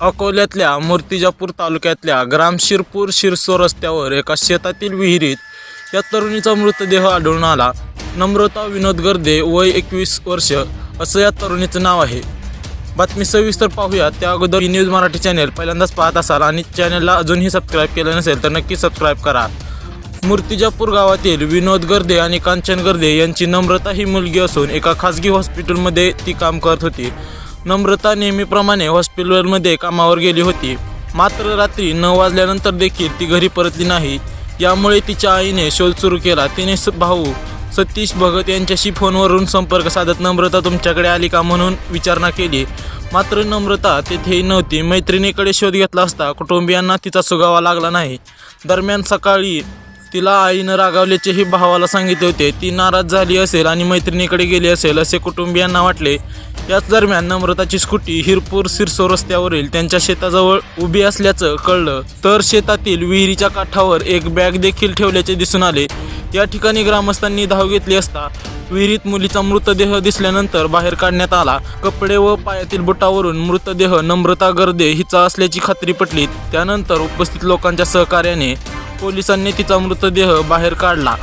अकोल्यातल्या मूर्तिजापूर तालुक्यातल्या ग्रामशिरपूर शिरसो रस्त्यावर एका शेतातील विहिरीत या तरुणीचा मृतदेह आढळून आला. नम्रता विनोद गर्दे वय एकवीस वर्ष असं या तरुणीचं नाव आहे. बातमी सविस्तर पाहूया. त्या अगोदर न्यूज मराठी चॅनेल पहिल्यांदाच पाहत असाल आणि चॅनलला अजूनही सबस्क्राईब केलं नसेल तर नक्की सबस्क्राईब करा. मूर्तिजापूर गावातील विनोद गर्दे आणि कांचन गर्दे यांची नम्रता ही मुलगी असून एका खासगी हॉस्पिटलमध्ये ती काम करत होती. नम्रता नेहमीप्रमाणे हॉस्पिटलमध्ये कामावर गेली होती. मात्र रात्री नऊ वाजल्यानंतर देखील ती घरी परतली नाही. यामुळे तिच्या आईने शोध सुरू केला. तिने स- भाऊ सतीश भगत यांच्याशी फोनवरून संपर्क साधत नम्रता तुमच्याकडे आली का म्हणून विचारणा केली. मात्र नम्रता तेथेही नव्हती. मैत्रिणीकडे शोध घेतला असता कुटुंबियांना तिचा सुगावा लागला नाही. दरम्यान सकाळी तिला आईनं रागावल्याचेही भावाला सांगितले होते. ती नाराज झाली असेल आणि मैत्रिणीकडे गेली असेल असे कुटुंबियांना वाटले. याच दरम्यान नम्रताची स्कूटी हिरपूर सिरसो रस्त्यावरील त्यांच्या शेताजवळ उभी असल्याचं कळलं. तर शेतातील विहिरीच्या काठावर एक बॅग देखील ठेवल्याचे दिसून आले. या ठिकाणी ग्रामस्थांनी धाव घेतली असता विहिरीत मुलीचा मृतदेह दिसल्यानंतर बाहेर काढण्यात आला. कपडे व पायातील बुटावरून मृतदेह नम्रता गर्दे हिचा असल्याची खात्री पटली. त्यानंतर उपस्थित लोकांच्या सहकार्याने पोलिसांनी तिचा मृतदेह बाहेर काढला.